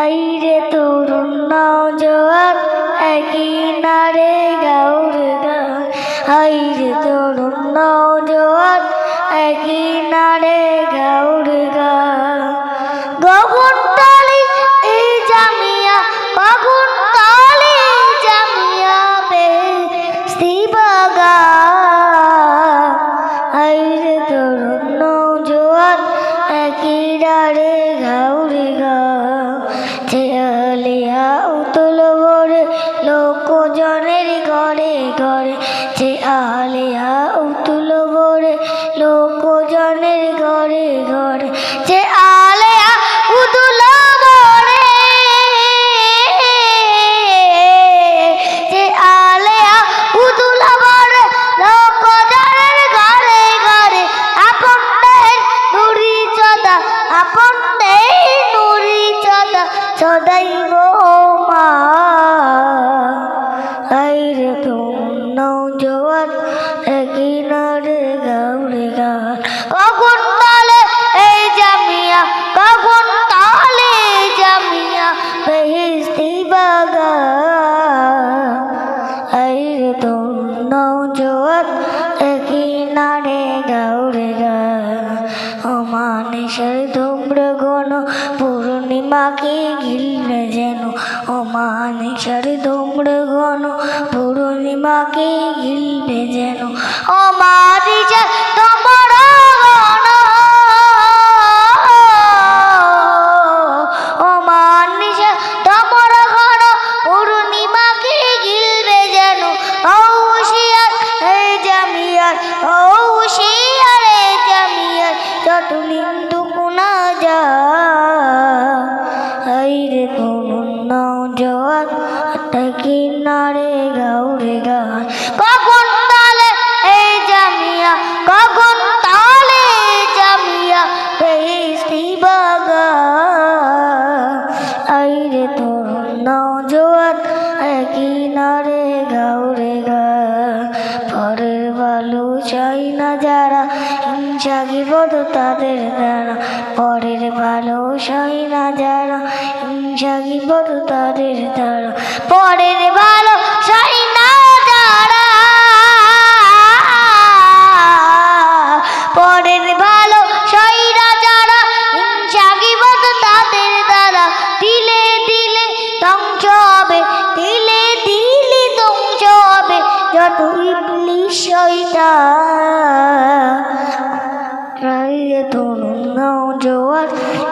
আইরে তরুণ নওজোয়ান একই নারে গাউর গান। আইরে তরুণ নওজোয়ান একই নারে গাউর চেয়ালিয়া উতল ভরে লোকজনের ঘরে ঘরে, যে আলিয়া উতুল ভরে লোকজনের ঘরে ঘরে, যে আলিয়া উতুল ভরে, যে আলিয়া উতুল ভরে লোকজনের ঘরে ঘরে, আপন নুরি চদা, আপন নুরি চদা সদাই তুমি নৌজোয়ান একই নারে গাউরে গান অমানিসের ধুম্র গণ পূর্ণিমাকে ঘিরলে যেন। অমানিসের ধুম্র গণ পূর্ণিমাকে ঘিরলে যেন। অমানিসের কখন তালে এই জামিয়া, কখন তালে জামিয়া বেস্তি বাগা আইরে তোর নওজোয়ান একই নারে গাউরে গা পরের ভালো চাই না যারা হিংসা গিবদ তাদের দ্বারা। পরের ভালো চাই না যারা হিংসা গিবদ তাদের দ্বারা। পরের ভালো চাই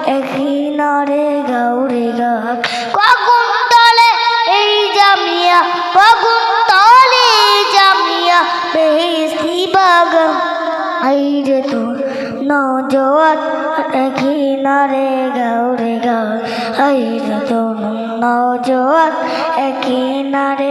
একই নারে গাউরে গাক কখন তলে এই জামিয়া, কখন তলে জামিয়া বেহেস্তি বাগান। আইরে তোর নজওয়ান একই নারে গাউরে গান আইরে তোর নজওয়ান একই নারে গাউরে গান